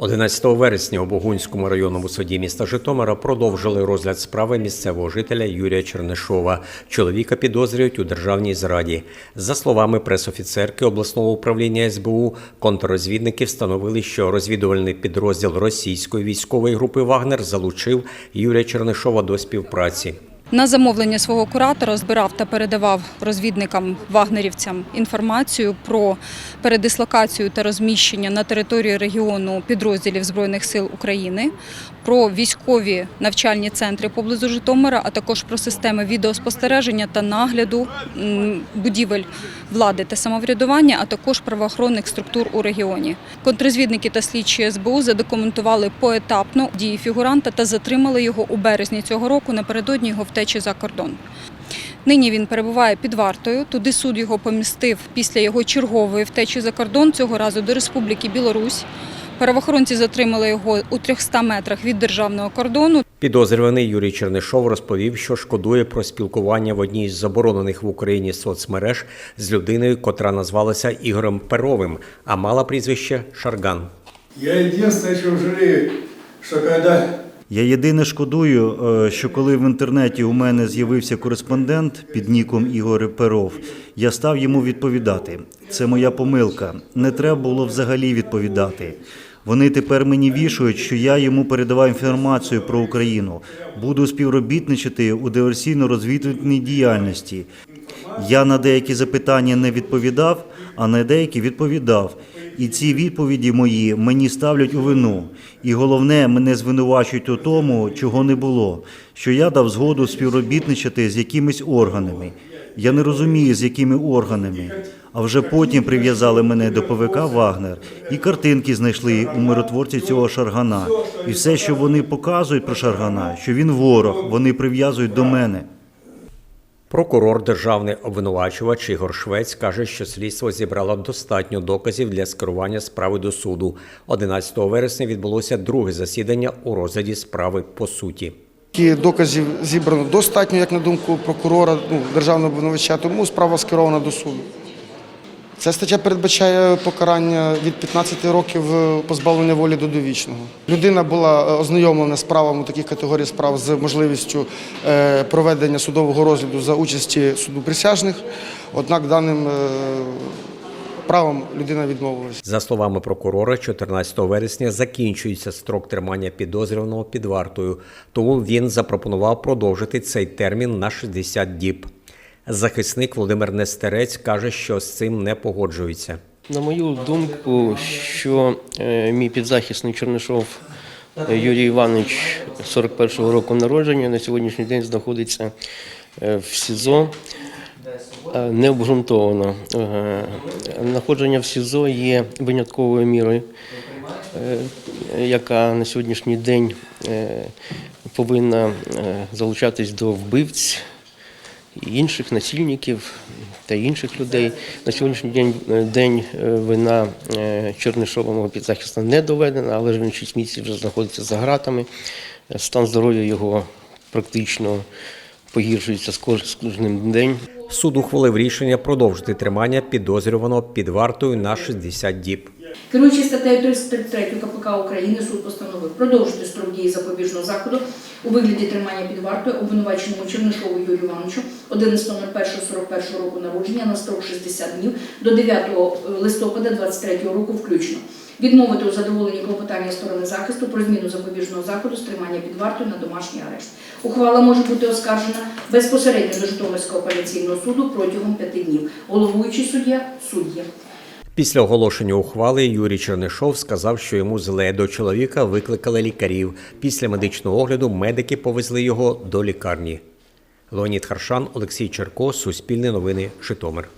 11 вересня у Богунському районному суді міста Житомира продовжили розгляд справи місцевого жителя Юрія Чернишова. Чоловіка підозрюють у державній зраді. За словами пресофіцерки обласного управління СБУ, контррозвідники встановили, що розвідувальний підрозділ російської військової групи Вагнер залучив Юрія Чернишова до співпраці. На замовлення свого куратора збирав та передавав розвідникам вагнерівцям інформацію про передислокацію та розміщення на території регіону підрозділів Збройних сил України, про військові навчальні центри поблизу Житомира, а також про системи відеоспостереження та нагляду будівель влади та самоврядування, а також правоохоронних структур у регіоні. Контррозвідники та слідчі СБУ задокументували поетапно дії фігуранта та затримали його у березні цього року напередодні його втечі за кордон. Нині він перебуває під вартою. Туди суд його помістив після його чергової втечі за кордон, цього разу до Республіки Білорусь. Правоохоронці затримали його у 300 метрах від державного кордону. Підозрюваний Юрій Чернишов розповів, що шкодує про спілкування в одній з заборонених в Україні соцмереж з людиною, котра назвалася Ігорем Перовим, а мала прізвище Шарган. Я единственное, о чем жалею, что когда Я єдине шкодую, е, що коли в інтернеті у мене з'явився кореспондент під ніком Ігор Перов, я став йому відповідати. Це моя помилка. Не треба було взагалі відповідати. Вони тепер мені вішують, що я йому передавав інформацію про Україну. Буду співробітничати у диверсійно-розвідувальній діяльності. Я на деякі запитання не відповідав, а на деякі відповідав. І ці відповіді мої мені ставлять у вину. І головне, мене звинувачують у тому, чого не було, що я дав згоду співробітничати з якимись органами. Я не розумію, з якими органами. А вже потім прив'язали мене до ПВК Вагнер і картинки знайшли у миротворці цього Шаргана. І все, що вони показують про Шаргана, що він ворог, вони прив'язують до мене. Прокурор державний обвинувачувач Ігор Швець каже, що слідство зібрало достатньо доказів для скерування справи до суду. 11 вересня відбулося друге засідання у розгляді справи по суті. Доказів зібрано достатньо, як на думку прокурора, ну, державного обвинувача, тому справа скерована до суду. Ця стаття передбачає покарання від 15 років е, позбавлення волі до довічного. Людина була е, ознайомлена з правом у таких категорій справ з можливістю е, проведення судового розгляду за участі суду присяжних. Однак даним правом людина відмовилася. За словами прокурора, 14 вересня закінчується строк тримання підозрюваного під вартою, тому він запропонував продовжити цей термін на 60 діб. Захисник Володимир Нестерець каже, що з цим не погоджується. На мою думку, що е, мій підзахисний Чернишов е, Юрій Іванович 41-го року народження на сьогоднішній день знаходиться е, в СІЗО необґрунтовано. Знаходження в СІЗО є винятковою мірою, яка на сьогоднішній день повинна залучатись до вбивць інших насильників та інших людей. На сьогоднішній день, день е, вина е, Чернишова мого підзахисна не доведена, але ж він 6 місяців вже знаходиться за ґратами. Е, Стан здоров'я його практично погіршується з кожним днем. Суд ухвалив рішення продовжити тримання підозрюваного під вартою на 60 діб. Керуючи статтею 33 КПК України, суд постановив продовжити строк дії запобіжного заходу у вигляді тримання під вартою обвинуваченому Чернишову Юрію Івановичу 11.01.41 року народження на строк 60 днів до 9 листопада 23 року включно. Відмовити у задоволенні клопотання сторони захисту про зміну запобіжного заходу з тримання під вартою на домашній арешт. Ухвала може бути оскаржена безпосередньо до Житомирського апеляційного суду протягом п'яти днів. Головуючий суддя суддя. Після оголошення ухвали Юрій Чернишов сказав, що йому зле до чоловіка викликали лікарів. Після медичного огляду медики повезли його до лікарні. Леонід Харшан, Олексій Черко, Суспільне новини, Житомир.